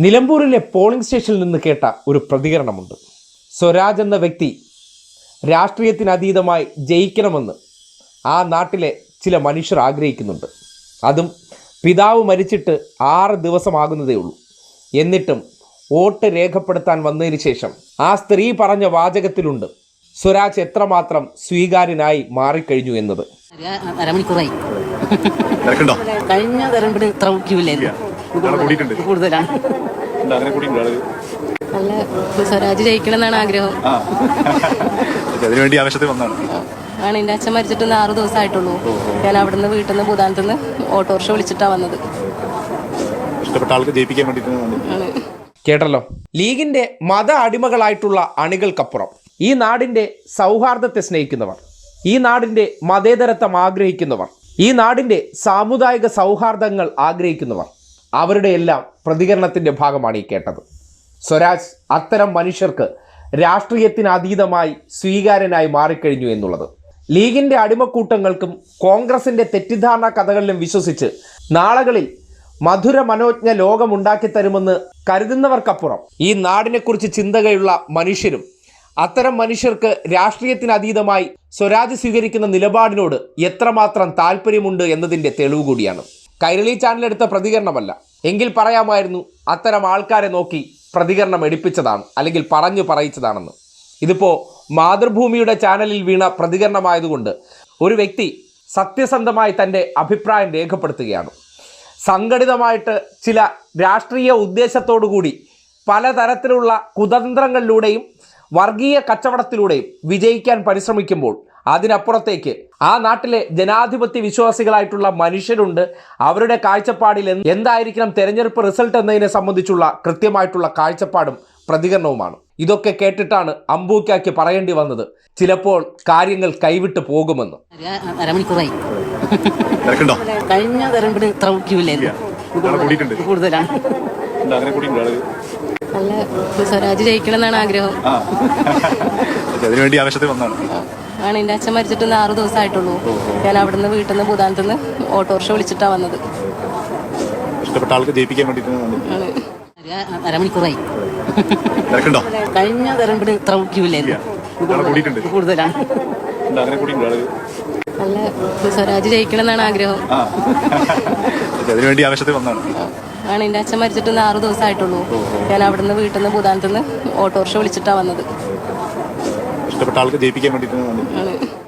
നിലമ്പൂരിലെ പോളിംഗ് സ്റ്റേഷനിൽ നിന്ന് കേട്ട ഒരു പ്രതികരണമുണ്ട്. സ്വരാജ് എന്ന വ്യക്തി രാഷ്ട്രീയത്തിനതീതമായി ജയിക്കണമെന്ന് ആ നാട്ടിലെ ചില മനുഷ്യർ ആഗ്രഹിക്കുന്നുണ്ട്. അതും പിതാവ് മരിച്ചിട്ട് ആറ് ദിവസമാകുന്നതേ ഉള്ളൂ. എന്നിട്ടും വോട്ട് രേഖപ്പെടുത്താൻ വന്നതിന് ശേഷം ആ സ്ത്രീ പറഞ്ഞ വാചകത്തിലുണ്ട് സ്വരാജ് എത്രമാത്രം സ്വീകാര്യനായി മാറിക്കഴിഞ്ഞു എന്നത്. അരമണിക്കൂറായി. കഴിഞ്ഞ തെരഞ്ഞെടുപ്പിന് ഇത്ര ക്യൂ ഇല്ലായിരുന്നു. ഇത്തവണ കൂടിയിട്ടുണ്ട്. കൂടുതലാണ്. നല്ല സ്വരാജ് ജയിക്കണം എന്നാണ് ആഗ്രഹം. ആ. അതിനു വേണ്ടി ആവശ്യത്തിൽ വന്നാണ് ആണ് എന്റെ അച്ഛൻ മരിച്ചിട്ട് ഇന്ന് ആറ് ദിവസമായിട്ടുള്ളൂ. ഞാൻ അവിടുന്ന് വീട്ടിൽ നിന്ന് ഭൂതാനത്തു നിന്ന് ഓട്ടോറിക്ഷ വിളിച്ചിട്ടാണ് വന്നത്. ഇഷ്ടപ്പെട്ട ആൾക്ക് ജയിപ്പിക്കാൻ. കേട്ടല്ലോ. ലീഗിന്റെ മത അടിമകളായിട്ടുള്ള അണികൾക്കപ്പുറം ഈ നാടിന്റെ സൗഹാർദ്ദത്തെ സ്നേഹിക്കുന്നവർ ഈ നാടിന്റെ മതേതരത്വം ആഗ്രഹിക്കുന്നവർ ഈ നാടിന്റെ സാമുദായിക സൗഹാർദ്ദങ്ങൾ ആഗ്രഹിക്കുന്നവർ അവരുടെ എല്ലാം പ്രതികരണത്തിന്റെ ഭാഗമാണ് ഈ കേട്ടത്. സ്വരാജ് അത്തരം മനുഷ്യർക്ക് രാഷ്ട്രീയത്തിന് അതീതമായി സ്വീകാര്യനായി മാറിക്കഴിഞ്ഞു എന്നുള്ളത്. ലീഗിന്റെ അടിമക്കൂട്ടങ്ങൾക്കും കോൺഗ്രസിന്റെ തെറ്റിദ്ധാരണ കഥകളിലും വിശ്വസിച്ച് നാളുകളിൽ മധുര മനോജ്ഞ ലോകമുണ്ടാക്കി തരുമെന്ന് കരുതുന്നവർക്കപ്പുറം ഈ നാടിനെക്കുറിച്ച് ചിന്തകയുള്ള മനുഷ്യരും അത്തരം മനുഷ്യർക്ക് രാഷ്ട്രീയത്തിന് അതീതമായി സ്വരാജ് സ്വീകരിക്കുന്ന നിലപാടിനോട് എത്രമാത്രം താല്പര്യമുണ്ട് എന്നതിന്റെ തെളിവ് കൂടിയാണ് കൈരളി ചാനൽ എടുത്ത പ്രതികരണമല്ല. എങ്കിൽ പറയാമായിരുന്നു അത്തരം ആൾക്കാരെ നോക്കി പ്രതികരണം എടുപ്പിച്ചതാണ് അല്ലെങ്കിൽ പറഞ്ഞു പറയിച്ചതാണെന്ന്. ഇതിപ്പോൾ മാതൃഭൂമിയുടെ ചാനലിൽ വീണ പ്രതികരണമായതുകൊണ്ട് ഒരു വ്യക്തി സത്യസന്ധമായി തന്റെ അഭിപ്രായം രേഖപ്പെടുത്തുകയാണ്. സംഘടിതമായിട്ട് ചില രാഷ്ട്രീയ ഉദ്ദേശത്തോടു കൂടി പലതരത്തിലുള്ള കുതന്ത്രങ്ങളിലൂടെയും വർഗീയ കച്ചവടത്തിലൂടെയും വിജയിക്കാൻ പരിശ്രമിക്കുമ്പോൾ അതിനപ്പുറത്തേക്ക്. ആ നാട്ടിലെ ജനാധിപത്യ വിശ്വാസികളായിട്ടുള്ള മനുഷ്യരുണ്ട്. അവരുടെ കാഴ്ചപ്പാടിൽ എന്തായിരിക്കണം തെരഞ്ഞെടുപ്പ് റിസൾട്ട് എന്നതിനെ സംബന്ധിച്ചുള്ള കൃത്യമായിട്ടുള്ള കാഴ്ചപ്പാടും പ്രതികരണവുമാണ്. ഇതൊക്കെ കേട്ടിട്ടാണ് അമ്പൂക്കാക്ക് പറയേണ്ടി വന്നത്. ചിലപ്പോൾ കാര്യങ്ങൾ കൈവിട്ട് പോകുമെന്ന്. അരമണിക്കൂറായി. കഴിഞ്ഞ തെരഞ്ഞെടുപ്പിന് ഇത്ര. കൂടുതലാണ്. എന്താ അങ്ങനെ കൂടിയുണ്ട് നല്ല സ്വരാജ് ജയിക്കണം എന്നാണ് ആഗ്രഹം അതിനുവേണ്ടി ആവശ്യത്തിൽ വന്നതാണ്. ആണ്. എന്റെ അച്ഛൻ മരിച്ചിട്ട് ഇന്ന് ആറ് ദിവസമായിട്ടുള്ളൂ. ഞാൻ അവിടുന്ന് വീട്ടിൽ നിന്ന് ഭൂതാനത്ത് നിന്ന് ഓട്ടോറിക്ഷ വിളിച്ചിട്ടാണ് വന്നത്. ഇഷ്ടപ്പെട്ട ആൾക്ക് ജയിപ്പിക്കാൻ വേണ്ടിയിട്ട് അരമണിക്കൂറായി. കഴിഞ്ഞ തെരഞ്ഞെടുപ്പിന് ഇത്ര ക്യൂലായിരുന്നു. കൂടുതലാണ്. നല്ല സ്വരാജ് ജയിക്കണം എന്നാണ് ആഗ്രഹം. ആ. അതിനു വേണ്ടി ആവശ്യത്തിൽ വന്നാണ് ആണ്. എന്റെ അച്ഛൻ മരിച്ചിട്ട് ഇന്ന് ആറ് ദിവസമായിട്ടുള്ളൂ. ഞാൻ അവിടുന്ന് വീട്ടിൽ നിന്ന് ഭൂതാനത്ത് നിന്ന് ഓട്ടോറിക്ഷ വിളിച്ചിട്ടാണ് വന്നത്. ഇഷ്ടപ്പെട്ട ആൾക്ക് ജയിപ്പിക്കാൻ വേണ്ടിയിട്ടാണ്